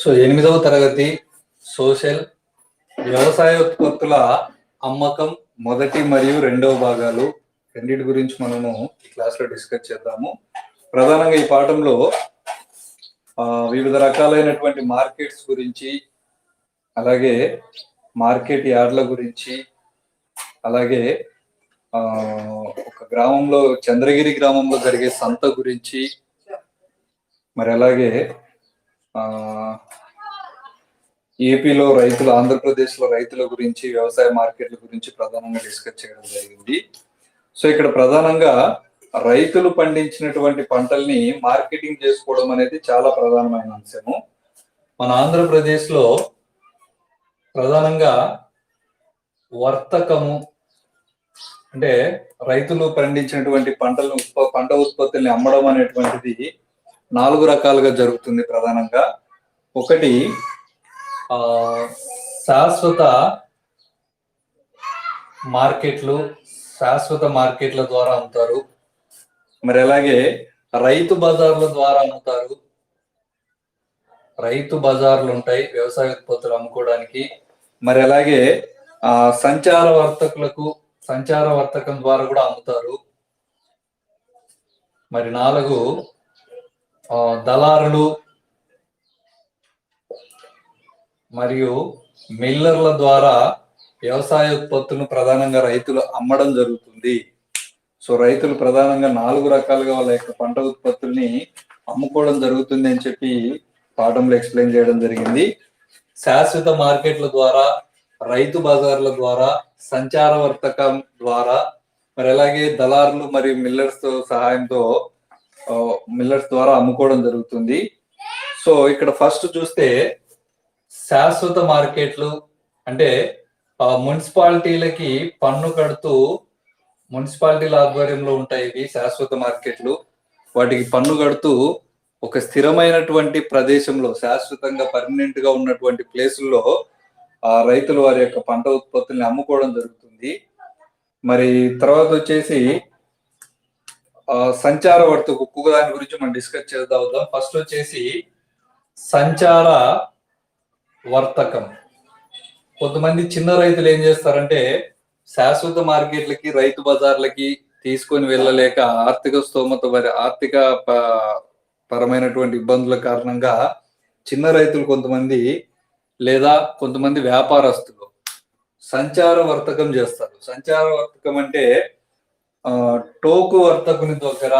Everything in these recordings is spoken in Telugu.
సో ఎనిమిదవ తరగతి సోషల్ వ్యవసాయ ఉత్పత్తుల అమ్మకం మొదటి మరియు రెండవ భాగాలు. రెండింటి గురించి మనము ఈ క్లాస్లో డిస్కస్ చేద్దాము. ప్రధానంగా ఈ పాఠంలో వివిధ రకాలైనటువంటి మార్కెట్స్ గురించి అలాగే మార్కెట్ యార్డ్ల గురించి అలాగే ఒక గ్రామంలో చంద్రగిరి గ్రామంలో జరిగే సంత గురించి మరి అలాగే ఏపీలో రైతులు ఆంధ్రప్రదేశ్లో రైతుల గురించి వ్యవసాయ మార్కెట్ల గురించి ప్రధానంగా డిస్కస్ చేయడం జరిగింది. సో ఇక్కడ ప్రధానంగా రైతులు పండించినటువంటి పంటల్ని మార్కెటింగ్ చేసుకోవడం అనేది చాలా ప్రధానమైన అంశము. మన ఆంధ్రప్రదేశ్లో ప్రధానంగా వర్తకము అంటే రైతులు పండించినటువంటి పంటలను పంట ఉత్పత్తుల్ని అమ్మడం అనేటువంటిది నాలుగు రకాలుగా జరుగుతుంది ప్రధానంగా. ఒకటి ఆ శాశ్వత మార్కెట్లు శాశ్వత మార్కెట్ల ద్వారా అమ్ముతారు. మరి అలాగే రైతు బజార్ల ద్వారా అమ్ముతారు. రైతు బజార్లు ఉంటాయి వ్యవసాయ ఉత్పత్తులు అమ్ముకోవడానికి. మరి అలాగే ఆ సంచార వర్తకులకు సంచార వర్తకం ద్వారా కూడా అమ్ముతారు. మరి నాలుగు దళారులు మరియు మిల్లర్ల ద్వారా వ్యవసాయ ఉత్పత్తులను ప్రధానంగా రైతులు అమ్మడం జరుగుతుంది. సో రైతులు ప్రధానంగా నాలుగు రకాలుగా వాళ్ళ యొక్క పంట ఉత్పత్తుల్ని అమ్ముకోవడం జరుగుతుంది అని చెప్పి పాఠంలో ఎక్స్ప్లెయిన్ చేయడం జరిగింది. శాశ్వత మార్కెట్ల ద్వారా రైతు బజార్ల ద్వారా సంచార వర్తకం ద్వారా మరి అలాగే దళారులు మరియు మిల్లర్స్తో సహాయంతో మిల్లర్స్ ద్వారా అమ్ముకోవడం జరుగుతుంది. సో ఇక్కడ ఫస్ట్ చూస్తే శాశ్వత మార్కెట్లు అంటే ఆ, మున్సిపాలిటీలకి పన్ను కడుతూ మున్సిపాలిటీల ఆధ్వర్యంలో ఉంటాయి ఇవి శాశ్వత మార్కెట్లు. వాటికి పన్ను కడుతూ ఒక స్థిరమైనటువంటి ప్రదేశంలో శాశ్వతంగా పర్మనెంట్గా ఉన్నటువంటి ప్లేసుల్లో ఆ రైతులు వారి యొక్క పంట ఉత్పత్తుల్ని అమ్ముకోవడం జరుగుతుంది. మరి తర్వాత వచ్చేసి సంచార వర్తకు ఒక్కొక్క దాని గురించి మనం డిస్కస్ చేద్దాం ఫస్ట్ వచ్చేసి సంచార వర్తకం. కొంతమంది చిన్న రైతులు ఏం చేస్తారంటే శాశ్వత మార్కెట్లకి రైతు బజార్లకి తీసుకొని వెళ్ళలేక ఆర్థిక స్తోమత వారి ఆర్థిక ప- పరమైనటువంటి ఇబ్బందుల కారణంగా చిన్న రైతులు కొంతమంది లేదా కొంతమంది వ్యాపారస్తులు సంచార వర్తకం చేస్తారు. సంచార వర్తకం అంటే టోకు వర్తకుని దగ్గర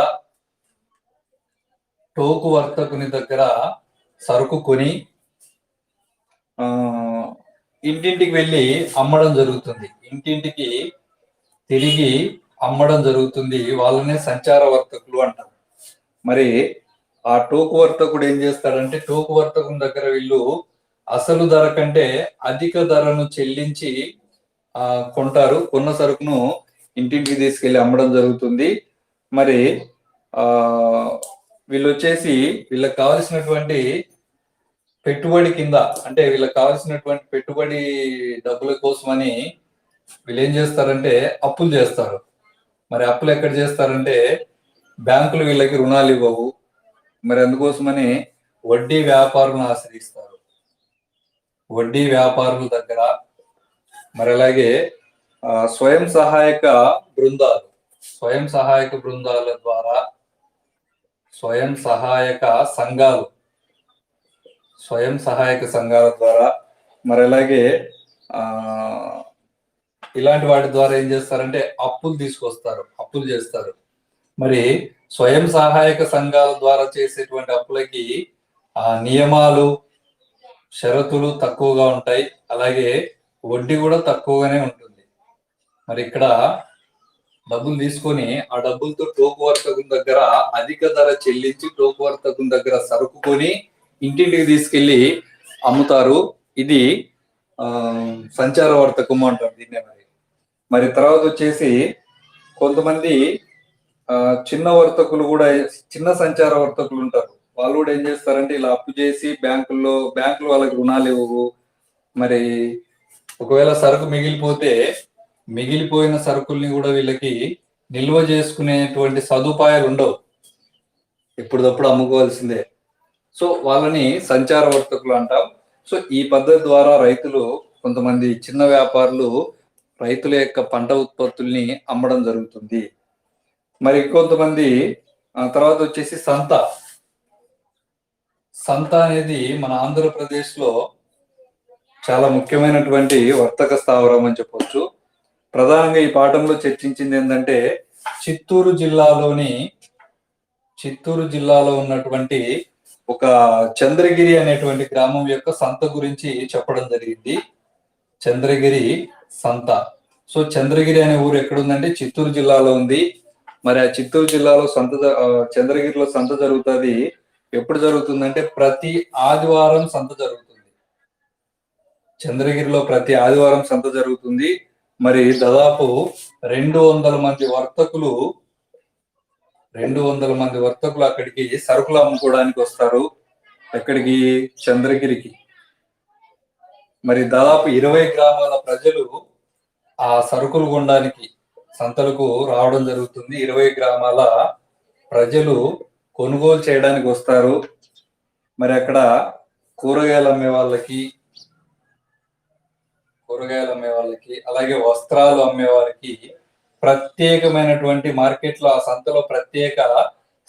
టోకు వర్తకుని దగ్గర సరుకు కొని ఆ ఇంటింటికి వెళ్ళి అమ్మడం జరుగుతుంది. ఇంటింటికి తిరిగి అమ్మడం జరుగుతుంది. వాళ్ళనే సంచార వర్తకులు అంటారు. మరి ఆ టోకు వర్తకుడు ఏం చేస్తాడంటే టోకు వర్తకుని దగ్గర వీళ్ళు అసలు ధర కంటే అధిక ధరను చెల్లించి ఆ కొంటారు. కొన్న సరుకును ఇంటింటికి తీసుకెళ్ళి అమ్మడం జరుగుతుంది. మరి ఆ వీళ్ళు వచ్చేసి వీళ్ళకి కావలసినటువంటి పెట్టుబడి కింద అంటే వీళ్ళకి కావలసినటువంటి పెట్టుబడి డబ్బుల కోసమని వీళ్ళు ఏం చేస్తారంటే అప్పులు చేస్తారు. మరి అప్పులు ఎక్కడ చేస్తారంటే బ్యాంకులు వీళ్ళకి రుణాలు ఇవ్వవు. మరి అందుకోసమని వడ్డీ వ్యాపారులను ఆశ్రయిస్తారు. వడ్డీ వ్యాపారుల దగ్గర మరి అలాగే స్వయం సహాయక బృందాలు. స్వయం సహాయక బృందాల ద్వారా స్వయం సహాయక సంఘాలు. స్వయం సహాయక సంఘాల ద్వారా మరి అలాగే ఆ ఇలాంటి వాటి ద్వారా ఏం చేస్తారంటే అప్పులు తీసుకొస్తారు అప్పులు చేస్తారు. మరి స్వయం సహాయక సంఘాల ద్వారా చేసేటువంటి అప్పులకి ఆ నియమాలు షరతులు తక్కువగా ఉంటాయి. అలాగే వడ్డీ కూడా తక్కువగానే ఉంటుంది. మరి ఇక్కడ డబ్బులు తీసుకొని ఆ డబ్బులతో టోకు వర్తకు దగ్గర అధిక ధర చెల్లించి టోకు వర్తకు దగ్గర సరుకు కొని ఇంటింటికి తీసుకెళ్ళి అమ్ముతారు. ఇది ఆ సంచార వర్తకము అంటారు దీన్నే మరి. మరి తర్వాత వచ్చేసి కొంతమంది ఆ చిన్న వర్తకులు కూడా చిన్న సంచార వర్తకులు ఉంటారు. వాళ్ళు కూడా ఏం చేస్తారంటే ఇలా అప్పు చేసి బ్యాంకుల్లో బ్యాంకులు వాళ్ళకి రుణాలు ఇవ్వవు. మరి ఒకవేళ సరుకు మిగిలిపోతే మిగిలిపోయిన సరుకుల్ని కూడా వీళ్ళకి నిల్వ చేసుకునేటువంటి సదుపాయాలు ఉండవు. ఎప్పుడప్పుడు అమ్ముకోవాల్సిందే. సో వాళ్ళని సంచార వర్తకులు అంటాం. సో ఈ పద్ధతి ద్వారా రైతులు కొంతమంది చిన్న వ్యాపారులు రైతుల యొక్క పంట ఉత్పత్తుల్ని అమ్మడం జరుగుతుంది. మరి కొంతమంది తర్వాత వచ్చేసి సంత. సంత అనేది మన ఆంధ్రప్రదేశ్లో చాలా ముఖ్యమైనటువంటి వర్తక స్థావరం అని చెప్పొచ్చు. ప్రధానంగా ఈ పాఠంలో చర్చించింది ఏంటంటే చిత్తూరు జిల్లాలోని చిత్తూరు జిల్లాలో ఉన్నటువంటి ఒక చంద్రగిరి అనేటువంటి గ్రామం యొక్క సంత గురించి చెప్పడం జరిగింది. చంద్రగిరి సంత. సో చంద్రగిరి అనే ఊరు ఎక్కడ ఉందంటే చిత్తూరు జిల్లాలో ఉంది. మరి ఆ చిత్తూరు జిల్లాలో సంత జ- చంద్రగిరిలో సంత జరుగుతుంది. ఎప్పుడు జరుగుతుందంటే ప్రతి ఆదివారం సంత జరుగుతుంది. చంద్రగిరిలో ప్రతి ఆదివారం సంత జరుగుతుంది. మరి దాదాపు రెండు వందల మంది వర్తకులు రెండు వందల మంది వర్తకులు అక్కడికి సరుకులు అమ్ముకోవడానికి వస్తారు ఎక్కడికి? చంద్రగిరికి. మరి దాదాపు ఇరవై గ్రామాల ప్రజలు ఆ సరుకులు కొనడానికి సంతలకు రావడం జరుగుతుంది. ఇరవై గ్రామాల ప్రజలు కొనుగోలు చేయడానికి వస్తారు. మరి అక్కడ కూరగాయలు అమ్మే వాళ్ళకి కూరగాయలు అమ్మే వాళ్ళకి అలాగే వస్త్రాలు అమ్మే వారికి ప్రత్యేకమైనటువంటి మార్కెట్లో ఆ సంతలో ప్రత్యేక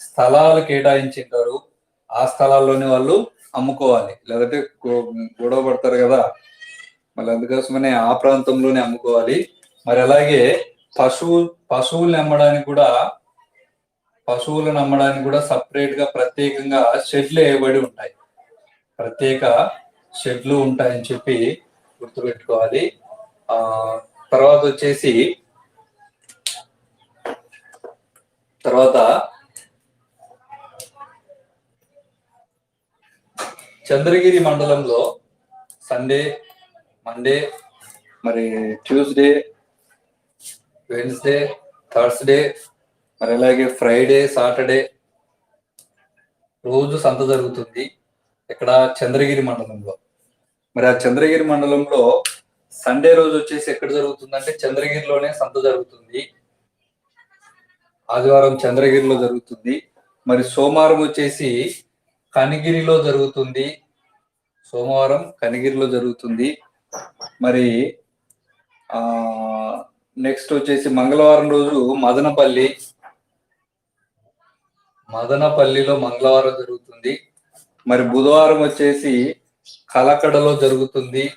స్థలాలు కేటాయించింటారు. ఆ స్థలాల్లోనే వాళ్ళు అమ్ముకోవాలి. లేదంటే గొడవ పడతారు కదా. మళ్ళీ అందుకోసమనే ఆ ప్రాంతంలోనే అమ్ముకోవాలి. మరి అలాగే పశువు పశువులను అమ్మడానికి కూడా పశువులను అమ్మడానికి కూడా సపరేట్గా ప్రత్యేకంగా షెడ్లు వేయబడి ఉంటాయి. ప్రత్యేక షెడ్లు ఉంటాయని చెప్పి గుర్తుపెట్టుకోవాలి. ఆ తర్వాత వచ్చేసి తర్వాత చంద్రగిరి మండలంలో సండే మండే మరి ట్యూస్డే వెన్స్డే థర్స్డే మరి అలాగే ఫ్రైడే సాటర్డే రోజు సంత జరుగుతుంది. ఇక్కడ చంద్రగిరి మండలంలో. మరి ఆ చంద్రగిరి మండలంలో సండే రోజు వచ్చేసి ఎక్కడ జరుగుతుందంటే చంద్రగిరిలోనే సంత జరుగుతుంది. ఆదివారం చంద్రగిరిలో జరుగుతుంది. మరి సోమవారం వచ్చేసి కనిగిరిలో జరుగుతుంది. సోమవారం కనిగిరిలో జరుగుతుంది. మరి ఆ నెక్స్ట్ వచ్చేసి మంగళవారం రోజు మదనపల్లి మదనపల్లిలో మంగళవారం జరుగుతుంది. మరి బుధవారం వచ్చేసి కలకడలో జరుగుతుంది.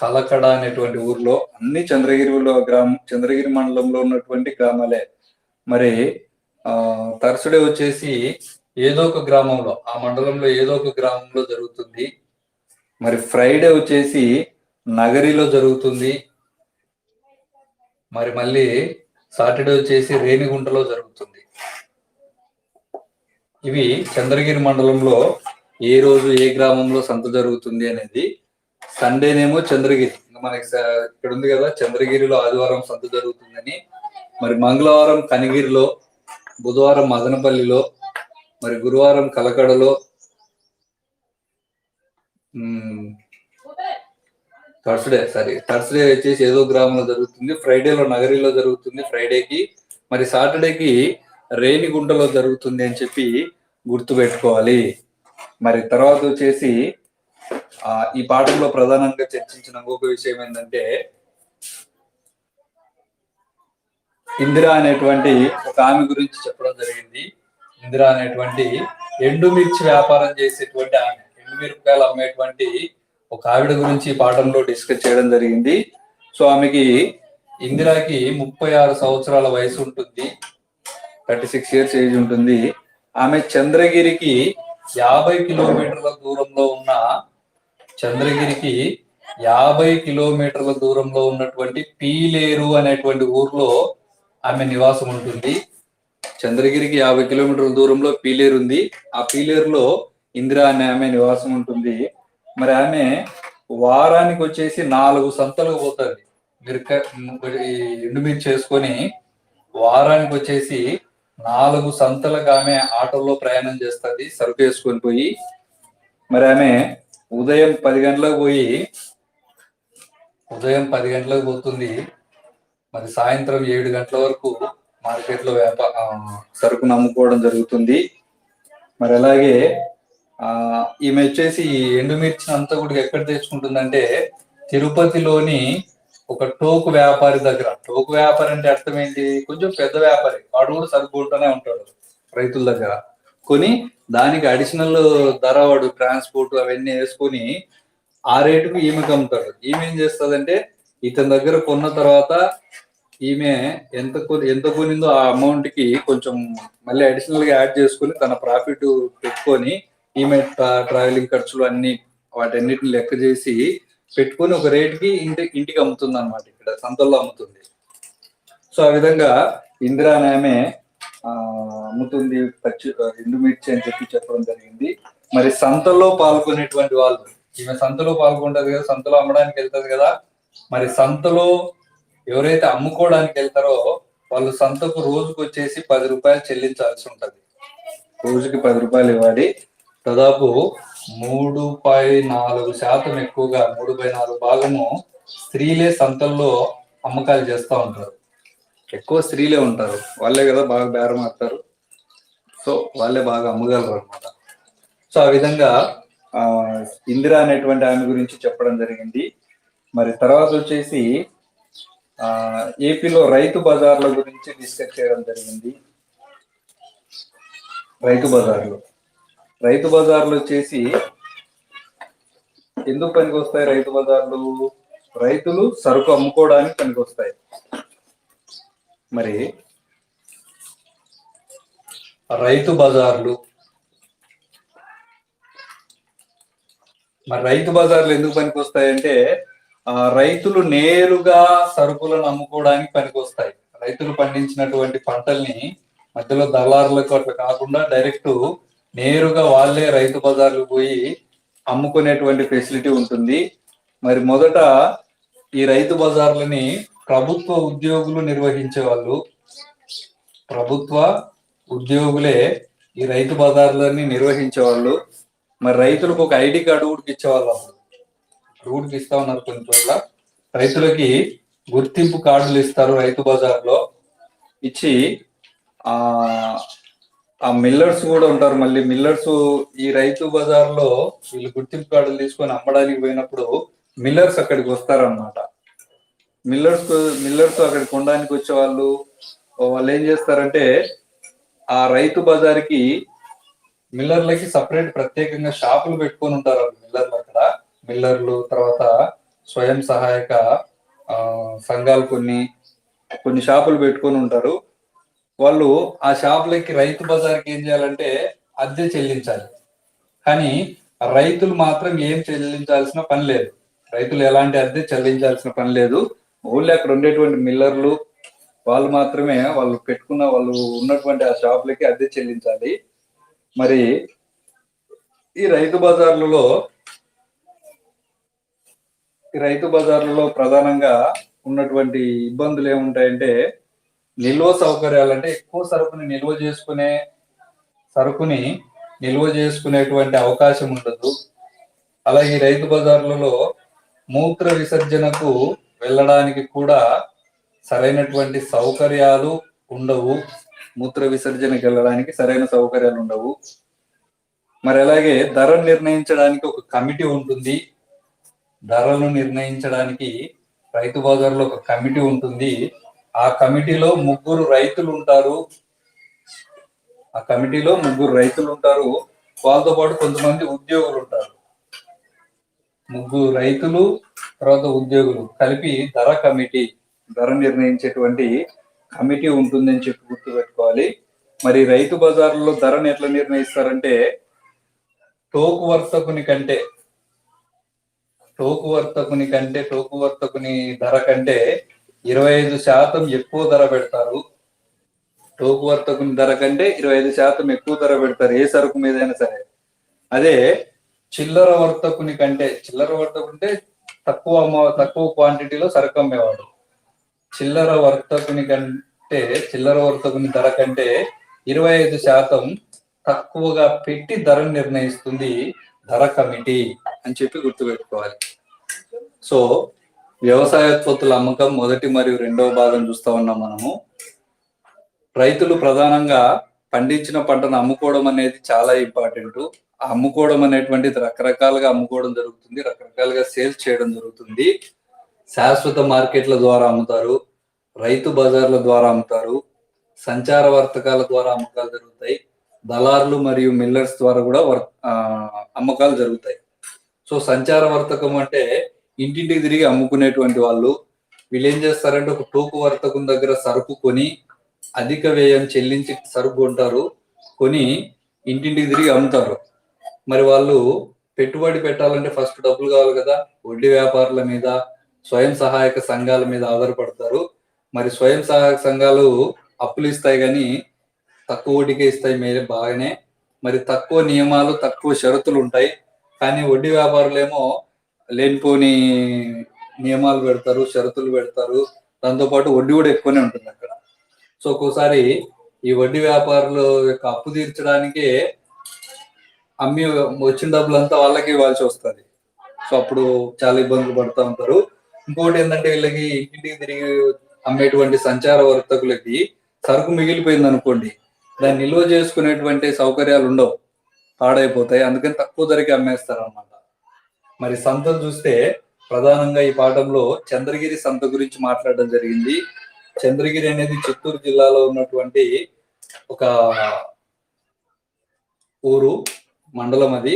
కలకడ అనేటువంటి ఊర్లో అన్ని చంద్రగిరిలో గ్రామం చంద్రగిరి మండలంలో ఉన్నటువంటి గ్రామాలే. మరి ఆ తరచుడే వచ్చేసి ఏదో ఒక గ్రామంలో ఆ మండలంలో ఏదో ఒక గ్రామంలో జరుగుతుంది. మరి ఫ్రైడే వచ్చేసి నగరిలో జరుగుతుంది. మరి మళ్ళీ సాటర్డే వచ్చేసి రేణిగుంటలో జరుగుతుంది. ఇవి చంద్రగిరి మండలంలో ఏ రోజు ఏ గ్రామంలో సంత జరుగుతుంది అనేది సండేనేమో చంద్రగిరి. మనకి ఇక్కడ ఉంది కదా చంద్రగిరిలో ఆదివారం సంత జరుగుతుందని. మరి మంగళవారం కనిగిరిలో బుధవారం మదనపల్లిలో మరి గురువారం కలకడలో థర్స్డే సారీ థర్స్డే వచ్చేసి ఏదో గ్రామంలో జరుగుతుంది ఫ్రైడేలో నగరిలో జరుగుతుంది ఫ్రైడేకి మరి సాటర్డేకి రేణిగుంటలో జరుగుతుంది అని చెప్పి గుర్తు పెట్టుకోవాలి మరి తర్వాత వచ్చేసి ఆ ఈ పాఠంలో ప్రధానంగా చర్చించిన ఇంకొక విషయం ఏంటంటే ఇందిరా అనేటువంటి ఒక ఆమె గురించి చెప్పడం జరిగింది. ఇందిరా అనేటువంటి ఎండుమిర్చి వ్యాపారం చేసేటువంటి ఆమె ఎండుమిరపకాయలు అమ్మేటువంటి ఒక ఆవిడ గురించి పాఠంలో డిస్కస్ చేయడం జరిగింది. సో ఆమెకి ఇందిరాకి ముప్పై ఆరు సంవత్సరాల వయసు ఉంటుంది థర్టీ సిక్స్ ఇయర్స్ ఏజ్ ఉంటుంది. ఆమె చంద్రగిరికి యాభై కిలోమీటర్ల దూరంలో ఉన్న చంద్రగిరికి యాభై కిలోమీటర్ల దూరంలో ఉన్నటువంటి పీలేరు అనేటువంటి ఊర్లో ఆమె నివాసం ఉంటుంది. చంద్రగిరికి యాభై కిలోమీటర్ల దూరంలో పీలేరు ఉంది. ఆ పీలేరులో ఇందిరా అనే ఆమె నివాసం ఉంటుంది. మరి ఆమె వారానికి వచ్చేసి నాలుగు సంతలకు పోతుంది. మిరక ఈ ఎండుమిర్చి చేసుకొని వారానికి వచ్చేసి నాలుగు సంతలకు ఆమె ఆటోలో ప్రయాణం చేస్తుంది సరుకు వేసుకొని పోయి. మరి ఆమె ఉదయం పది గంటలకు పోయి ఉదయం పది గంటలకు పోతుంది. మరి సాయంత్రం ఏడు గంటల వరకు మార్కెట్లో వ్యాపార సరుకును అమ్ముకోవడం జరుగుతుంది. మరి అలాగే ఆ ఈమె వచ్చేసి ఈ ఎండుమిర్చిని అంతా కూడా ఎక్కడ తెచ్చుకుంటుందంటే తిరుపతిలోని ఒక టోకు వ్యాపారి దగ్గర. టోకు వ్యాపారి అంటే అర్థం ఏంటి? కొంచెం పెద్ద వ్యాపారి. వాడు కూడా సరుకుంటూనే ఉంటాడు రైతుల దగ్గర. కొని దానికి అడిషనల్ ధర వాడు ట్రాన్స్పోర్ట్ అవన్నీ వేసుకొని ఆ రేటుకు ఈమెకి అమ్ముతాడు ఈమె ఏం చేస్తుందంటే ఇతని దగ్గర కొన్న తర్వాత ఈమె ఎంత ఎంత కొనిందో ఆ అమౌంట్కి కొంచెం మళ్ళీ అడిషనల్గా యాడ్ చేసుకొని తన ప్రాఫిట్ పెట్టుకొని ఈమె ట్రా- ట్రావెలింగ్ ఖర్చులు అన్ని వాటన్నిటిని లెక్క చేసి పెట్టుకొని ఒక రేట్కి ఇంటి ఇంటికి అమ్ముతుంది అనమాట ఇక్కడ సంతల్లో అమ్ముతుంది. సో ఆ విధంగా ఇందిరా అనే ఆమె ఆ, అమ్ముతుంది పచ్చి ఎండు మిర్చి అని చెప్పి చెప్పడం జరిగింది. మరి సంతలో పాల్గొనేటువంటి వాళ్ళు ఈమె సంతలో పాల్గొంటది కదా సంతలో అమ్మడానికి వెళ్తుంది కదా మరి సంతలో ఎవరైతే అమ్ముకోవడానికి వెళ్తారో వాళ్ళు సంతకు రోజుకు వచ్చేసి పది రూపాయలు చెల్లించాల్సి ఉంటది. రోజుకి పది రూపాయలు ఇవ్వాలి. దాదాపు మూడు పై నాలుగు శాతం ఎక్కువగా మూడు పై నాలుగు భాగము స్త్రీలే సంతల్లో అమ్మకాలు చేస్తూ ఉంటారు. ఎక్కువ స్త్రీలే ఉంటారు. వాళ్ళే కదా బాగా బేరం ఆడతారు. సో వాళ్ళే బాగా అమ్మగలరు అనమాట సో ఆ విధంగా ఇందిరా అనేటువంటి ఆమె గురించి చెప్పడం జరిగింది. మరి తర్వాత వచ్చేసి ఏపీలో రైతు బజార్ల గురించి డిస్కస్ చేయడం జరిగింది. రైతు బజార్లు. రైతు బజార్లు వచ్చేసి ఎందుకు పనికి వస్తాయి రైతు బజార్లు? రైతులు సరుకు అమ్ముకోవడానికి పనికి వస్తాయి మరి రైతు బజార్లు మరి రైతు బజార్లు ఎందుకు పనికి వస్తాయంటే ఆ రైతులు నేరుగా సరుకులను అమ్ముకోవడానికి పనికి వస్తాయి రైతులు పండించినటువంటి పంటల్ని మధ్యలో దళారులకు అట్లా కాకుండా డైరెక్ట్ నేరుగా వాళ్ళే రైతు బజార్లు పోయి అమ్ముకునేటువంటి ఫెసిలిటీ ఉంటుంది. మరి మొదట ఈ రైతు బజార్లని ప్రభుత్వ ఉద్యోగులు నిర్వహించే వాళ్ళు ప్రభుత్వ ఉద్యోగులే ఈ రైతు బజార్లని నిర్వహించే వాళ్ళు మరి రైతులకు ఒక ఐడి కార్డు కూడా ఇచ్చేవాళ్ళు అప్పుడు. రూట్కి ఇస్తా ఉన్నారు కొన్ని చోట్ల. రైతులకి గుర్తింపు కార్డులు ఇస్తారు రైతు బజార్లో. ఇచ్చి ఆ ఆ మిల్లర్స్ కూడా ఉంటారు. మళ్ళీ మిల్లర్స్ ఈ రైతు బజార్లో వీళ్ళు గుర్తింపు కార్డులు తీసుకొని అమ్మడానికి పోయినప్పుడు మిల్లర్స్ అక్కడికి వస్తారనమాట మిల్లర్స్ మిల్లర్స్ అక్కడ కొనడానికి వచ్చే వాళ్ళు వాళ్ళు ఏం చేస్తారంటే ఆ రైతు బజార్కి మిల్లర్లకి సపరేట్ ప్రత్యేకంగా షాపులు పెట్టుకొని ఉంటారు మిల్లర్లు అక్కడ. మిల్లర్లు తర్వాత స్వయం సహాయక ఆ, సంఘాలు కొన్ని కొన్ని షాపులు పెట్టుకొని ఉంటారు. వాళ్ళు ఆ షాపులకి రైతు బజార్కి ఏం చేయాలంటే అద్దె చెల్లించాలి. కానీ రైతులు మాత్రం ఏం చెల్లించాల్సిన పని లేదు. రైతులు ఎలాంటి అద్దె చెల్లించాల్సిన పని లేదు. ఊళ్ళో అక్కడ ఉండేటువంటి మిల్లర్లు వాళ్ళు మాత్రమే వాళ్ళు పెట్టుకున్న వాళ్ళు ఉన్నటువంటి ఆ షాపులకి అద్దె చెల్లించాలి. మరి ఈ రైతు బజార్లలో ఈ రైతు బజార్లలో ప్రధానంగా ఉన్నటువంటి ఇబ్బందులు ఏముంటాయంటే నిల్వ సౌకర్యాలు అంటే ఎక్కువ సరుకుని నిల్వ చేసుకునే సరుకుని నిల్వ చేసుకునేటువంటి అవకాశం ఉండదు. అలాగే రైతు బజార్లలో మూత్ర విసర్జనకు వెళ్ళడానికి కూడా సరైనటువంటి సౌకర్యాలు ఉండవు. మూత్ర విసర్జనకి వెళ్ళడానికి సరైన సౌకర్యాలు ఉండవు. మరి అలాగే ధర నిర్ణయించడానికి ఒక కమిటీ ఉంటుంది. ధరలు నిర్ణయించడానికి రైతు బజార్లో ఒక కమిటీ ఉంటుంది. ఆ కమిటీలో ముగ్గురు రైతులు ఉంటారు ఆ కమిటీలో ముగ్గురు రైతులు ఉంటారు వాళ్ళతో పాటు కొంతమంది ఉద్యోగులు ఉంటారు ముగ్గురు రైతులు తర్వాత ఉద్యోగులు కలిపి ధర కమిటీ ధర నిర్ణయించేటువంటి కమిటీ ఉంటుందని చెప్పి గుర్తుపెట్టుకోవాలి. మరి రైతు బజార్లో ధరను ఎట్లా నిర్ణయిస్తారంటే టోకు వర్తకుని కంటే టోకు వర్తకుని కంటే టోకు వర్తకుని ధర కంటే ఇరవై ఐదు శాతం ఎక్కువ ధర పెడతారు. టోకు వర్తకుని ధర కంటే ఇరవై ఐదు శాతం ఎక్కువ ధర పెడతారు ఏ సరుకు మీదైనా సరే. అదే చిల్లర వర్తకుని కంటే చిల్లర వర్తకుంటే తక్కువ అమ్మ తక్కువ క్వాంటిటీలో సరుకు అమ్మేవాడు. చిల్లర వర్తకుని కంటే చిల్లర వర్తకుని ధర కంటే ఇరవై ఐదు శాతం తక్కువగా పెట్టి ధర నిర్ణయిస్తుంది ధర కమిటీ అని చెప్పి గుర్తుపెట్టుకోవాలి. సో వ్యవసాయోత్పత్తుల అమ్మకం మొదటి మరియు రెండవ భాగం చూస్తా ఉన్నాం మనము. రైతులు ప్రధానంగా పండించిన పంటను అమ్ముకోవడం అనేది చాలా ఇంపార్టెంట్. అమ్ముకోవడం అనేటువంటిది రకరకాలుగా అమ్ముకోవడం జరుగుతుంది రకరకాలుగా సేల్స్ చేయడం జరుగుతుంది. శాశ్వత మార్కెట్ల ద్వారా అమ్ముతారు రైతు బజార్ల ద్వారా అమ్ముతారు సంచార వర్తకాల ద్వారా అమ్మకాలు జరుగుతాయి దళారులు మరియు మిల్లర్స్ ద్వారా కూడా వర్ ఆ, అమ్మకాలు జరుగుతాయి. సో సంచార వర్తకం అంటే ఇంటింటికి తిరిగి అమ్ముకునేటువంటి వాళ్ళు వీళ్ళు ఏం చేస్తారంటే ఒక టోకు వర్తకం దగ్గర సరుకు కొని అధిక వ్యయం చెల్లించి సరుకు కొంటారు కొని ఇంటింటికి తిరిగి అమ్ముతారు. మరి వాళ్ళు పెట్టుబడి పెట్టాలంటే ఫస్ట్ డబ్బులు కావాలి కదా వడ్డీ వ్యాపారుల మీద స్వయం సహాయక సంఘాల మీద ఆధారపడతారు. మరి స్వయం సహాయక సంఘాలు అప్పులు ఇస్తాయి కానీ తక్కువ వడ్డీకే ఇస్తాయి మేరే బాగానే. మరి తక్కువ నియమాలు తక్కువ షరతులు ఉంటాయి. కానీ వడ్డీ వ్యాపారులేమో లేనిపోని నియమాలు పెడతారు షరతులు పెడతారు. దాంతోపాటు వడ్డీ కూడా ఎక్కువనే ఉంటుంది అక్కడ. సో ఒక్కోసారి ఈ వడ్డీ వ్యాపారులు యొక్క అప్పు తీర్చడానికే అమ్మి వచ్చిన డబ్బులంతా వాళ్ళకి ఇవ్వాల్సి వస్తుంది. సో అప్పుడు చాలా ఇబ్బందులు పడుతూ ఉంటారు. ఇంకోటి ఏంటంటే వీళ్ళకి ఇంటికి తిరిగి అమ్మేటువంటి సంచార వర్తకులకి సరుకు మిగిలిపోయింది అనుకోండి దాన్ని నిల్వ చేసుకునేటువంటి సౌకర్యాలు ఉండవు. పాడైపోతాయి. అందుకని తక్కువ ధరకి అమ్మేస్తారు అన్నమాట మరి సంతలు చూస్తే ప్రధానంగా ఈ పాఠంలో చంద్రగిరి సంత గురించి మాట్లాడడం జరిగింది. చంద్రగిరి అనేది చిత్తూరు జిల్లాలో ఉన్నటువంటి ఒక ఊరు మండలం అది.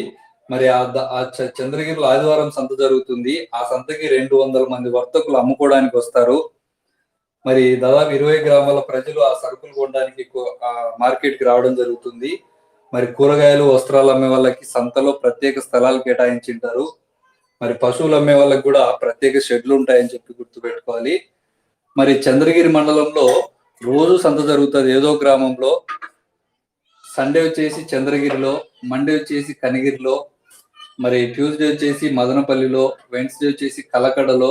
మరి ఆ చంద్రగిరిలో ఆదివారం సంత జరుగుతుంది. ఆ సంతకి రెండు వందల మంది వర్తకులు అమ్ముకోవడానికి వస్తారు. మరి దాదాపు ఇరవై గ్రామాల ప్రజలు ఆ సరుకులు కొనడానికి మార్కెట్కి రావడం జరుగుతుంది. మరి కూరగాయలు వస్త్రాలు అమ్మే వాళ్ళకి సంతలో ప్రత్యేక స్థలాలు కేటాయించింటారు. మరి పశువులు అమ్మే వాళ్ళకి కూడా ప్రత్యేక షెడ్లు ఉంటాయని చెప్పి గుర్తుపెట్టుకోవాలి. మరి చంద్రగిరి మండలంలో రోజు సంత జరుగుతుంది. ఏదో గ్రామంలో సండే వచ్చేసి చంద్రగిరిలో మండే వచ్చేసి కనిగిరిలో మరి ట్యూస్డే వచ్చేసి మదనపల్లిలో వెన్స్డే వచ్చేసి కలకడలో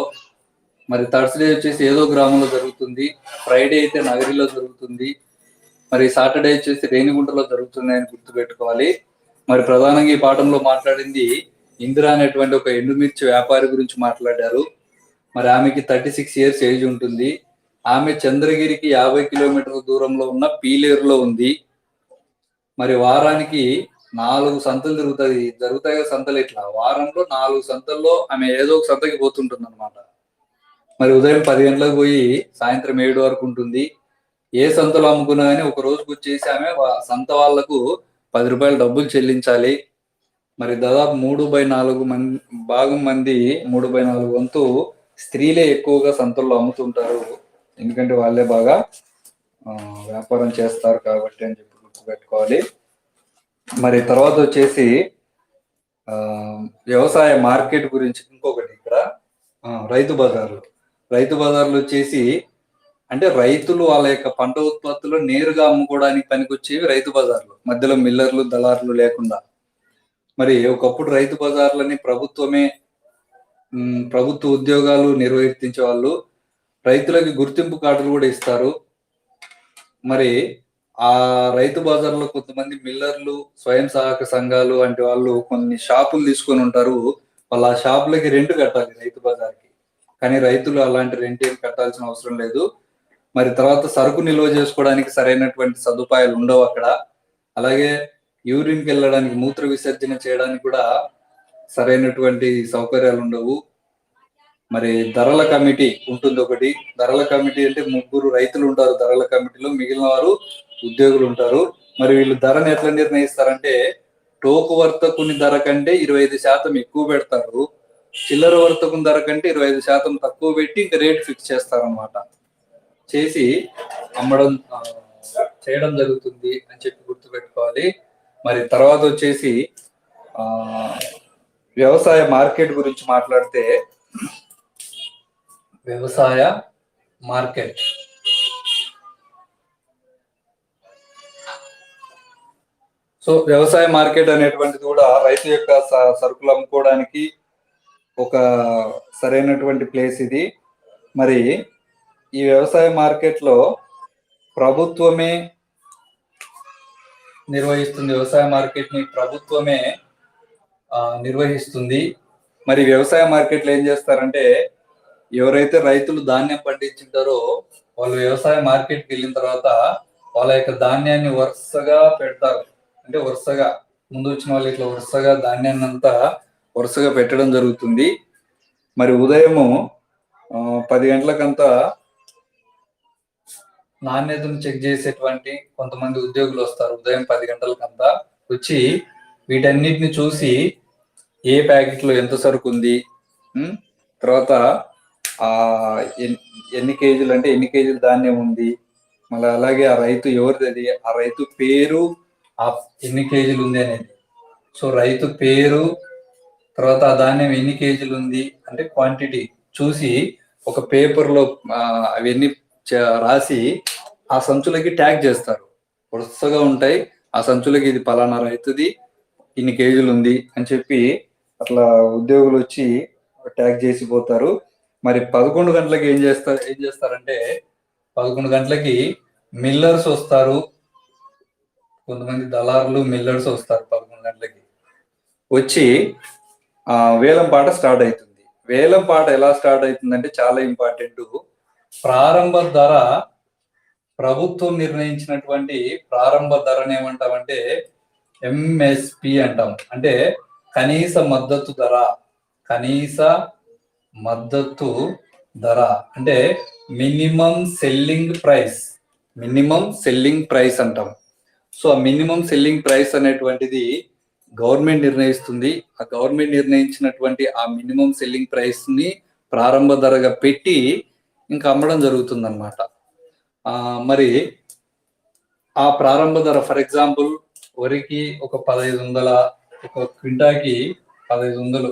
మరి థర్స్డే వచ్చేసి ఏదో గ్రామంలో జరుగుతుంది. ఫ్రైడే అయితే నగరిలో జరుగుతుంది. మరి సాటర్డే వచ్చేసి రేణిగుంటలో జరుగుతుంది అని గుర్తుపెట్టుకోవాలి. మరి ప్రధానంగా ఈ పాఠంలో మాట్లాడింది ఇందిరా అనేటువంటి ఒక ఎండుమిర్చి వ్యాపారి గురించి మాట్లాడారు. మరి ఆమెకి థర్టీ సిక్స్ ఇయర్స్ ఏజ్ ఉంటుంది. ఆమె చంద్రగిరికి యాభై కిలోమీటర్ల దూరంలో ఉన్న పీలేరులో ఉంది. మరి వారానికి నాలుగు సంతలు తిరుగుతుంది జరుగుతాయి కదా సంతలు ఇట్లా. వారంలో నాలుగు సంతల్లో ఆమె ఏదో ఒక సంతకి పోతుంటుంది అనమాట మరి ఉదయం పది గంటలకు పోయి సాయంత్రం ఏడు వరకు ఉంటుంది. ఏ సంతలో అమ్ముకున్నా కానీ ఒక రోజుకు వచ్చేసి ఆమె సంత వాళ్ళకు పది రూపాయలు డబ్బులు చెల్లించాలి. మరి దాదాపు మూడు బై నాలుగు మంది భాగం మంది మూడు బై నాలుగు వంతు స్త్రీలే ఎక్కువగా సంతల్లో అమ్ముతుంటారు. ఎందుకంటే వాళ్ళే బాగా వ్యాపారం చేస్తారు కాబట్టి అని చెప్పి గుర్తుపెట్టుకోవాలి. మరి తర్వాత వచ్చేసి వ్యవసాయ మార్కెట్ గురించి ఇంకొకటి ఇక్కడ రైతు బజార్లు. రైతు బజార్లు వచ్చేసి అంటే రైతులు వాళ్ళ యొక్క పంట ఉత్పత్తులు నేరుగా అమ్ముకోవడానికి పనికొచ్చేవి రైతు బజార్లు. మధ్యలో మిల్లర్లు దళారులు లేకుండా. మరి ఒకప్పుడు రైతు బజార్లని ప్రభుత్వమే ప్రభుత్వ ఉద్యోగాలు నిర్వర్తించే వాళ్ళు రైతులకి గుర్తింపు కార్డులు కూడా ఇస్తారు. మరి ఆ రైతు బజార్లో కొంతమంది మిల్లర్లు స్వయం సహాయక సంఘాలు వంటి వాళ్ళు కొన్ని షాపులు తీసుకొని ఉంటారు. వాళ్ళ ఆ షాపులకి రెంట్ కట్టాలి రైతు బజార్కి. కానీ రైతులు అలాంటి రెంట్ ఏం కట్టాల్సిన అవసరం లేదు. మరి తర్వాత సరుకు నిల్వ చేసుకోవడానికి సరైనటువంటి సదుపాయాలు ఉండవు అక్కడ. అలాగే యూరిన్కి వెళ్ళడానికి మూత్ర విసర్జన చేయడానికి కూడా సరైనటువంటి సౌకర్యాలు ఉండవు. మరి ధరల కమిటీ ఉంటుంది ఒకటి. ధరల కమిటీ అంటే ముగ్గురు రైతులు ఉంటారు ధరల కమిటీలో మిగిలిన వారు ఉద్యోగులు ఉంటారు. మరి వీళ్ళు ధరను ఎట్లా నిర్ణయిస్తారంటే టోకు వర్తకుని ధర కంటే ఇరవై ఐదు శాతం ఎక్కువ పెడతారు. చిల్లర వర్తకుని ధర కంటే ఇరవై ఐదు శాతం తక్కువ పెట్టి ఇంకా రేట్ ఫిక్స్ చేస్తారనమాట చేసి అమ్మడం చేయడం జరుగుతుంది అని చెప్పి గుర్తుపెట్టుకోవాలి. మరి తర్వాత వచ్చేసి ఆ వ్యవసాయ మార్కెట్ గురించి మాట్లాడితే వ్యవసాయ మార్కెట్. సో వ్యవసాయ మార్కెట్ అనేటువంటిది కూడా రైతు యొక్క స- సరుకులు అమ్ముకోవడానికి ఒక సరైనటువంటి ప్లేస్ ఇది. మరి ఈ వ్యవసాయ మార్కెట్లో ప్రభుత్వమే నిర్వహిస్తుంది వ్యవసాయ మార్కెట్ని ప్రభుత్వమే నిర్వహిస్తుంది. మరి వ్యవసాయ మార్కెట్లో ఏం చేస్తారంటే ఎవరైతే రైతులు ధాన్యం పండించుంటారో వాళ్ళు వ్యవసాయ మార్కెట్కి వెళ్ళిన తర్వాత వాళ్ళ యొక్క ధాన్యాన్ని వరుసగా పెడతారు. అంటే వరుసగా ముందు వచ్చిన వాళ్ళు ఇట్లా వరుసగా ధాన్యాన్ని అంతా వరుసగా పెట్టడం జరుగుతుంది. మరి ఉదయము పది గంటలకంతా నాణ్యతను చెక్ చేసేటువంటి కొంతమంది ఉద్యోగులు వస్తారు. ఉదయం పది గంటలకంతా వచ్చి వీటన్నిటిని చూసి ఏ ప్యాకెట్లో ఎంత సరుకు ఉంది తర్వాత ఆ ఎన్ని కేజీలు అంటే ఎన్ని కేజీలు ధాన్యం ఉంది మళ్ళీ అలాగే ఆ రైతు ఎవరిది ఆ రైతు పేరు ఆ ఎన్ని కేజీలు ఉంది అనేది. సో రైతు పేరు తర్వాత ఆ ధాన్యం ఎన్ని కేజీలు ఉంది అంటే క్వాంటిటీ చూసి ఒక పేపర్లో అవన్నీ రాసి ఆ సంచులకి ట్యాగ్ చేస్తారు. వరుసగా ఉంటాయి. ఆ సంచులకి ఇది పలానా రైతుది ఇన్ని కేజీలు ఉంది అని చెప్పి అట్లా ఉద్యోగులు వచ్చి ట్యాగ్ చేసి పోతారు. మరి పదకొండు గంటలకి ఏం చేస్తారు ఏం చేస్తారంటే పదకొండు గంటలకి మిల్లర్స్ వస్తారు. కొంతమంది దళారులు మిల్లర్స్ వస్తారు పదకొండు గంటలకి. వచ్చి వేలం పాట స్టార్ట్ అవుతుంది. వేలం పాట ఎలా స్టార్ట్ అవుతుందంటే చాలా ఇంపార్టెంట్. ప్రారంభ ధర ప్రభుత్వం నిర్ణయించినటువంటి ప్రారంభ ధరని ఏమంటామంటే ఎంఎస్పి అంటాం. అంటే కనీస మద్దతు ధర కనీస మద్దతు ధర. అంటే minimum selling price minimum selling price అంటాం. సో ఆ మినిమం సెల్లింగ్ ప్రైస్ అనేటువంటిది గవర్నమెంట్ నిర్ణయిస్తుంది. ఆ గవర్నమెంట్ నిర్ణయించినటువంటి ఆ మినిమం సెల్లింగ్ ప్రైస్ని ప్రారంభ ధరగా పెట్టి ఇంకా అమ్మడం జరుగుతుందన్నమాట. మరి ఆ ప్రారంభ ధర ఫర్ ఎగ్జాంపుల్ వరికి ఒక పదహైదు వందల ఒక క్వింటాకి పదహైదు వందలు.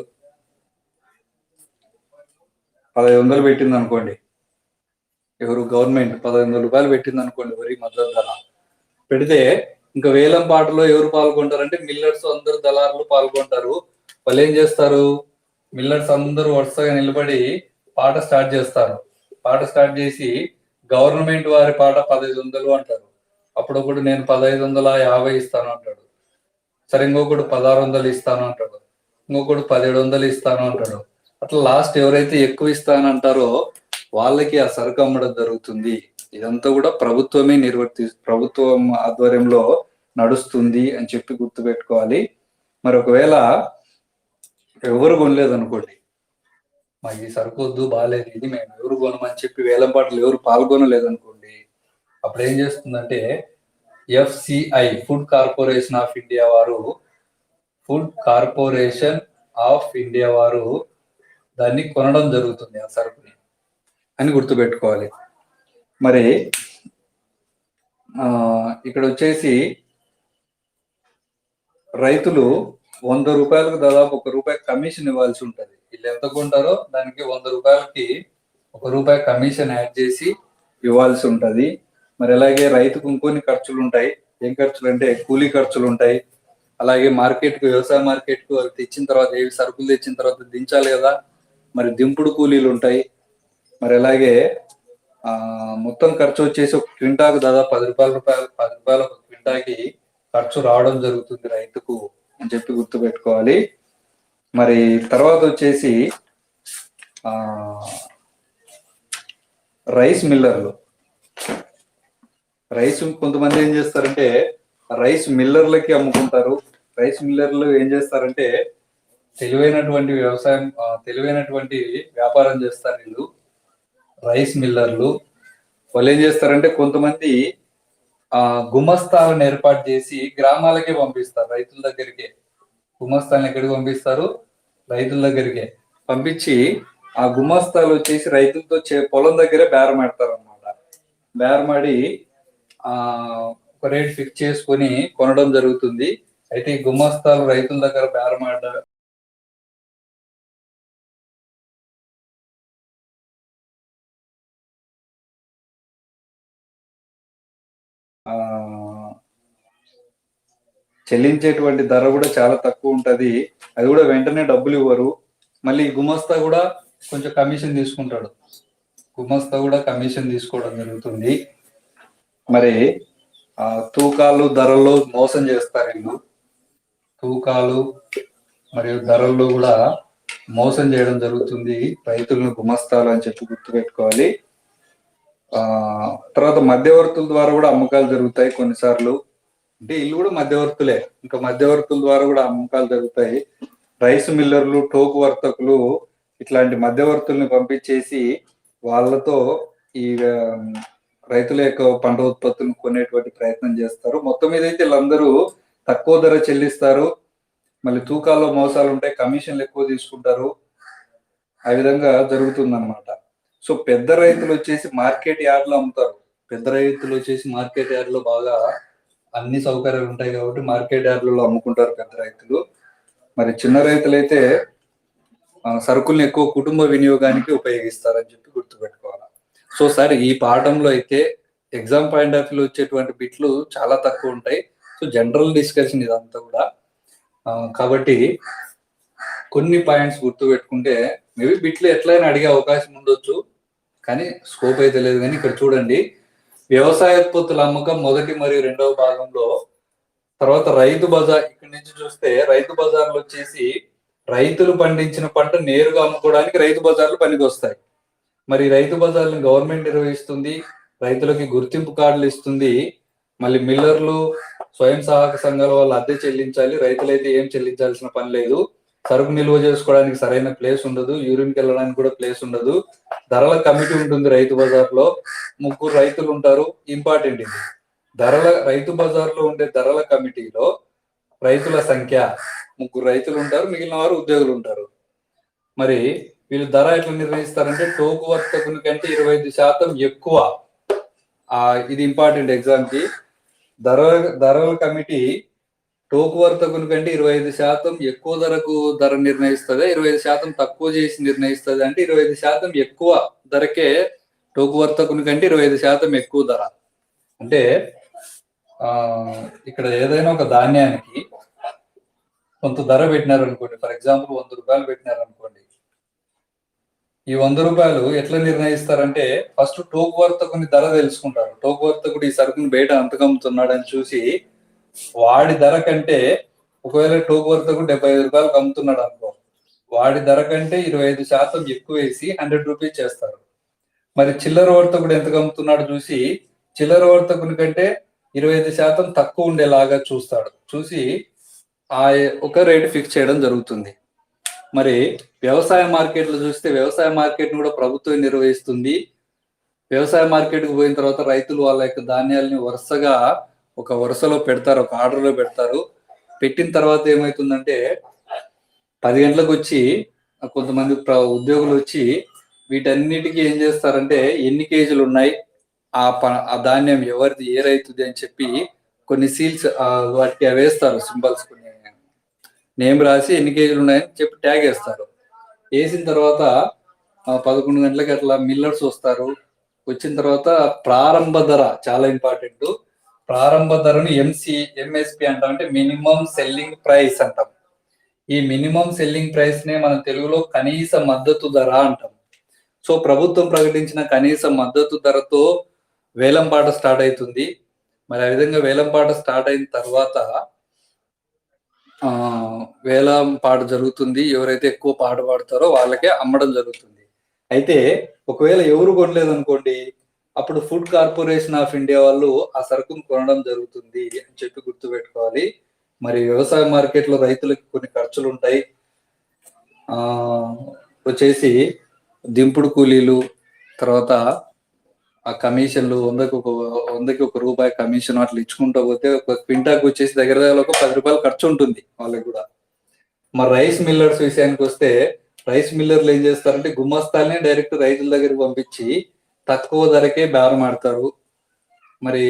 పదహైదు వందలు పెట్టింది అనుకోండి ఎవరు గవర్నమెంట్ పదహైదు వందల రూపాయలు పెట్టింది అనుకోండి వరి మద్దతు ధర. పెడితే ఇంకా వేలం పాటలో ఎవరు పాల్గొంటారంటే మిల్లర్స్ అందరు దళారులు పాల్గొంటారు. వాళ్ళు ఏం చేస్తారు? మిల్లర్స్ అందరూ వరుసగా నిలబడి పాట స్టార్ట్ చేస్తారు. పాట స్టార్ట్ చేసి గవర్నమెంట్ వారి పాట పదహైదు వందలు అంటారు. అప్పుడప్పుడు నేను పదహైదు వందల యాభై ఇస్తాను అంటాడు. సరే ఇంకొకడు పదహారు వందలు ఇస్తాను అంటాడు. ఇంకొకడు పదిహేడు వందలు ఇస్తాను అంటాడు. అట్లా లాస్ట్ ఎవరైతే ఎక్కువ ఇస్తానంటారో వాళ్ళకి ఆ సరుకు అమ్మడం జరుగుతుంది. ఇదంతా కూడా ప్రభుత్వమే నిర్వర్తి ప్రభుత్వం ఆధ్వర్యంలో నడుస్తుంది అని చెప్పి గుర్తుపెట్టుకోవాలి. మరి ఒకవేళ ఎవరు కొనలేదు అనుకోండి మాకు ఈ సరుకొద్దు బాగాలేదు ఇది మేము ఎవరు కొనమని చెప్పి వేలం పాటలు ఎవరు పాల్గొనలేదు అనుకోండి అప్పుడు ఏం చేస్తుందంటే FCI food corporation of India వారు ఫుడ్ కార్పొరేషన్ ఆఫ్ ఇండియా వారు దాన్ని కొనడం జరుగుతుంది ఆ సరుకుని అని గుర్తుపెట్టుకోవాలి. మరి ఆ, ఇక్కడ వచ్చేసి రైతులు వంద రూపాయలకు దాదాపు ఒక రూపాయి కమిషన్ ఇవ్వాల్సి ఉంటుంది. వీళ్ళు ఎంత కొంటారో దానికి వంద రూపాయలకి ఒక రూపాయి కమిషన్ యాడ్ చేసి ఇవ్వాల్సి ఉంటుంది. మరి అలాగే రైతుకు ఇంకొన్ని ఖర్చులు ఉంటాయి. ఏం ఖర్చులు అంటే కూలీ ఖర్చులు ఉంటాయి. అలాగే మార్కెట్కు వ్యవసాయ మార్కెట్కు అవి తెచ్చిన తర్వాత ఏవి సరుకులు తెచ్చిన తర్వాత దించాలి కదా. మరి దింపుడు కూలీలు ఉంటాయి. మరి అలాగే ఆ మొత్తం ఖర్చు వచ్చేసి ఒక క్వింటాకు దాదాపు పది రూపాయల రూపాయలు పది రూపాయల ఒక క్వింటాకి ఖర్చు రావడం జరుగుతుంది రైతుకు అని చెప్పి గుర్తుపెట్టుకోవాలి. మరి తర్వాత వచ్చేసి ఆ రైస్ మిల్లర్లు. రైస్ కొంతమంది ఏం చేస్తారంటే రైస్ మిల్లర్లకి అమ్ముకుంటారు. రైస్ మిల్లర్లు ఏం చేస్తారంటే తెలివైనటువంటి వ్యవసాయం తెలివైనటువంటి వ్యాపారం చేస్తారు వీళ్ళు. రైస్ మిల్లర్లు. వాళ్ళు ఏం చేస్తారంటే కొంతమంది ఆ గుమస్తాలను ఏర్పాటు చేసి గ్రామాలకే పంపిస్తారు రైతుల దగ్గరికి. గుమస్తాలను ఎక్కడికి పంపిస్తారు? రైతుల దగ్గరికే. పంపించి ఆ గుమస్తాలు వచ్చేసి రైతులతో చే- పొలం దగ్గరే బేరమాడతారు అనమాట బేరమాడి ఆ ఒక రేట్ ఫిక్స్ చేసుకొని కొనడం జరుగుతుంది. అయితే ఈ గుమస్తాలు రైతుల దగ్గర బేరమాడ ఆ చెల్లించేటువంటి ధర కూడా చాలా తక్కువ ఉంటది. అది కూడా వెంటనే డబ్బులు ఇవ్వరు. మళ్ళీ గుమస్తా కూడా కొంచెం కమిషన్ తీసుకుంటాడు. గుమస్తా కూడా కమిషన్ తీసుకోవడం జరుగుతుంది. మరి ఆ తూకాలు ధరల్లో మోసం చేస్తారు వీళ్ళు. తూకాలు మరియు ధరల్లో కూడా మోసం చేయడం జరుగుతుంది. రైతులను గుమస్తాలు అని చెప్పి గుర్తుపెట్టుకోవాలి. ఆ తర్వాత మధ్యవర్తుల ద్వారా కూడా అమ్మకాలు జరుగుతాయి కొన్నిసార్లు. అంటే వీళ్ళు కూడా మధ్యవర్తులే. ఇంకా మధ్యవర్తుల ద్వారా కూడా అమ్మకాలు జరుగుతాయి. రైస్ మిల్లర్లు టోకు వర్తకులు ఇట్లాంటి మధ్యవర్తుల్ని పంపించేసి వాళ్ళతో ఈ రైతుల యొక్క పంట ఉత్పత్తులను కొనేటువంటి ప్రయత్నం చేస్తారు. మొత్తం మీద అయితే వీళ్ళందరూ తక్కువ ధర చెల్లిస్తారు. మళ్ళీ తూకాల్లో మోసాలు ఉంటాయి కమిషన్లు ఎక్కువ తీసుకుంటారు. ఆ విధంగా జరుగుతుంది సో పెద్ద రైతులు వచ్చేసి మార్కెట్ యార్డ్లో అమ్ముతారు. పెద్ద రైతులు వచ్చేసి మార్కెట్ యార్డ్లో బాగా అన్ని సౌకర్యాలు ఉంటాయి కాబట్టి మార్కెట్ యార్డ్లలో అమ్ముకుంటారు పెద్ద రైతులు. మరి చిన్న రైతులైతే సరుకుల్ని ఎక్కువ కుటుంబ వినియోగానికి ఉపయోగిస్తారని చెప్పి గుర్తుపెట్టుకోవాలి. సో సార్ ఈ పాఠంలో అయితే ఎగ్జామ్ పాయింట్ ఆఫ్ వ్యూ వచ్చేటువంటి బిట్లు చాలా తక్కువ ఉంటాయి. సో జనరల్ డిస్కషన్ ఇదంతా కూడా. కాబట్టి కొన్ని పాయింట్స్ గుర్తు పెట్టుకుంటే మేబీ బిట్లు ఎట్లయినా అడిగే అవకాశం ఉండొచ్చు. కానీ స్కోప్ అయితే లేదు. కానీ ఇక్కడ చూడండి వ్యవసాయ ఉత్పత్తుల అమ్మకం మొదటి మరియు రెండవ భాగంలో తర్వాత రైతు బజార్ ఇక్కడి నుంచి చూస్తే రైతు బజార్లు వచ్చేసి రైతులు పండించిన పంట నేరుగా అమ్ముకోవడానికి రైతు బజార్లు పనికి వస్తాయి మరి రైతు బజార్లను గవర్నమెంట్ నిర్వహిస్తుంది రైతులకి గుర్తింపు కార్డులు ఇస్తుంది. మళ్ళీ మిల్లర్లు స్వయం సహాయక సంఘాల వాళ్ళు అద్దె చెల్లించాలి రైతులైతే ఏం చెల్లించాల్సిన పని లేదు. సరుకు నిల్వ చేసుకోవడానికి సరైన ప్లేస్ ఉండదు యూరిన్కి వెళ్ళడానికి కూడా ప్లేస్ ఉండదు. ధరల కమిటీ ఉంటుంది రైతు బజార్లో ముగ్గురు రైతులు ఉంటారు. ఇంపార్టెంట్ ఇది. ధరల రైతు బజార్లో ఉండే ధరల కమిటీలో రైతుల సంఖ్య. ముగ్గురు రైతులు ఉంటారు మిగిలిన వారు ఉద్యోగులు ఉంటారు. మరి వీళ్ళు ధర ఎట్లా నిర్ణయిస్తారంటే టోకు వర్తకుని కంటే ఇరవై ఐదు శాతం ఎక్కువ. ఇది ఇంపార్టెంట్ ఎగ్జామ్కి ధర ధరల కమిటీ టోకు వర్తకుని కంటే ఇరవై ఐదు శాతం ఎక్కువ ధరకు ధర నిర్ణయిస్తుంది? ఇరవై ఐదు శాతం తక్కువ చేసి నిర్ణయిస్తుంది? అంటే ఇరవై ఐదు శాతం ఎక్కువ ధరకే టోకు వర్తకుని కంటే ఇరవై ఐదు శాతం ఎక్కువ ధర. అంటే ఆ ఇక్కడ ఏదైనా ఒక ధాన్యానికి కొంత ధర పెట్టినారు అనుకోండి ఫర్ ఎగ్జాంపుల్ వంద రూపాయలు పెట్టినారు అనుకోండి ఈ వంద రూపాయలు ఎట్లా నిర్ణయిస్తారంటే ఫస్ట్ టోకు వర్తకుని ధర తెలుసుకుంటారు. టోకు వర్తకుడు ఈ సరుకుని బయట అంతకమ్ముతున్నాడని చూసి వాడి ధర కంటే ఒకవేళ టోకు వరకు డెబ్బై ఐదు రూపాయలకు అమ్ముతున్నాడు అనుకో వాడి ధర కంటే ఇరవై ఐదు శాతం ఎక్కువ వేసి హండ్రెడ్ రూపీస్ చేస్తారు. మరి చిల్లర వర్తకుడు ఎంత అమ్ముతున్నాడు చూసి చిల్లర వర్తకుని కంటే ఇరవై ఐదు శాతం తక్కువ ఉండేలాగా చూస్తాడు. చూసి ఆ ఒక రేటు ఫిక్స్ చేయడం జరుగుతుంది. మరి వ్యవసాయ మార్కెట్లు చూస్తే వ్యవసాయ మార్కెట్ కూడా ప్రభుత్వం నిర్వహిస్తుంది. వ్యవసాయ మార్కెట్కి పోయిన తర్వాత రైతులు వాళ్ళ యొక్క ధాన్యాలని వరుసగా ఒక వరుసలో పెడతారు ఒక ఆర్డర్లో పెడతారు. పెట్టిన తర్వాత ఏమవుతుందంటే పది గంటలకు వచ్చి కొంతమంది ప్ర- ఉద్యోగులు వచ్చి వీటన్నిటికీ ఏం చేస్తారంటే ఎన్ని కేజీలు ఉన్నాయి ఆ ప ఆ ధాన్యం ఎవరిది ఏ రైతుది అని చెప్పి కొన్ని సీల్స్ వాటికి అవి వేస్తారు. సింబల్స్ కొన్ని నేమ్ రాసి ఎన్ని కేజీలు ఉన్నాయని చెప్పి ట్యాగ్ వేస్తారు. వేసిన తర్వాత పదకొండు గంటలకి అట్లా మిల్లర్స్ వస్తారు. వచ్చిన తర్వాత ప్రారంభ ధర చాలా ఇంపార్టెంట్. ప్రారంభ ధరను ఎంసి ఎంఎస్పి అంటాం. అంటే మినిమం సెల్లింగ్ ప్రైస్ అంటాం. ఈ మినిమం సెల్లింగ్ ప్రైస్ నే మనం తెలుగులో కనీస మద్దతు ధర అంటాం. సో ప్రభుత్వం ప్రకటించిన కనీస మద్దతు ధరతో వేలం పాట స్టార్ట్ అవుతుంది. మరి ఆ విధంగా వేలంపాట స్టార్ట్ అయిన తర్వాత వేలం పాట జరుగుతుంది. ఎవరైతే ఎక్కువ పాట పాడతారో వాళ్ళకే అమ్మడం జరుగుతుంది. అయితే ఒకవేళ ఎవరు కొనలేదు అనుకోండి అప్పుడు ఫుడ్ కార్పొరేషన్ ఆఫ్ ఇండియా వాళ్ళు ఆ సరుకును కొనడం జరుగుతుంది అని చెప్పి గుర్తుపెట్టుకోవాలి. మరి వ్యవసాయ మార్కెట్లో రైతులకు కొన్ని ఖర్చులు ఉంటాయి. ఆ వచ్చేసి దింపుడు కూలీలు తర్వాత ఆ కమిషన్లు వందకి ఒక వందకి ఒక రూపాయి కమిషన్ అట్లా ఇచ్చుకుంటూ పోతే ఒక క్వింటాకు వచ్చేసి దగ్గర దగ్గర ఒక పది రూపాయలు ఖర్చు ఉంటుంది వాళ్ళకి కూడా. మరి రైస్ మిల్లర్స్ విషయానికి వస్తే రైస్ మిల్లర్లు ఏం చేస్తారంటే గుమ్మస్తాలనే డైరెక్ట్ రైతుల దగ్గర పంపించి తక్కువ ధరకే బేరం ఆడతారు. మరి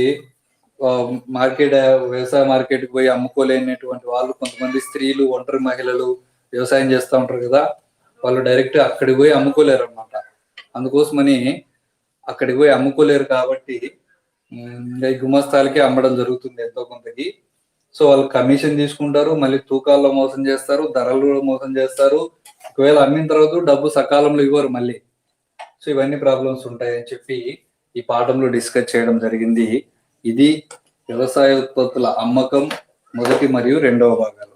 మార్కెట్ వ్యవసాయ మార్కెట్కి పోయి అమ్ముకోలేనటువంటి వాళ్ళు కొంతమంది స్త్రీలు ఒంటరి మహిళలు వ్యవసాయం చేస్తూ ఉంటారు కదా వాళ్ళు డైరెక్ట్ అక్కడికి పోయి అమ్ముకోలేరు అనమాట అందుకోసమని అక్కడికి పోయి అమ్ముకోలేరు కాబట్టి ఈ గుమస్తాలకి అమ్మడం జరుగుతుంది ఎంతో కొంతకి. సో వాళ్ళు కమిషన్ తీసుకుంటారు మళ్ళీ తూకాల్లో మోసం చేస్తారు ధరలు కూడా మోసం చేస్తారు. ఒకవేళ అమ్మిన తర్వాత డబ్బు సకాలంలో ఇవ్వరు మళ్ళీ. సో ఇవన్నీ ప్రాబ్లమ్స్ ఉంటాయని చెప్పి ఈ పాఠంలో డిస్కస్ చేయడం జరిగింది. ఇది వ్యవసాయ ఉత్పత్తుల అమ్మకం మొదటి మరియు రెండవ భాగాలు.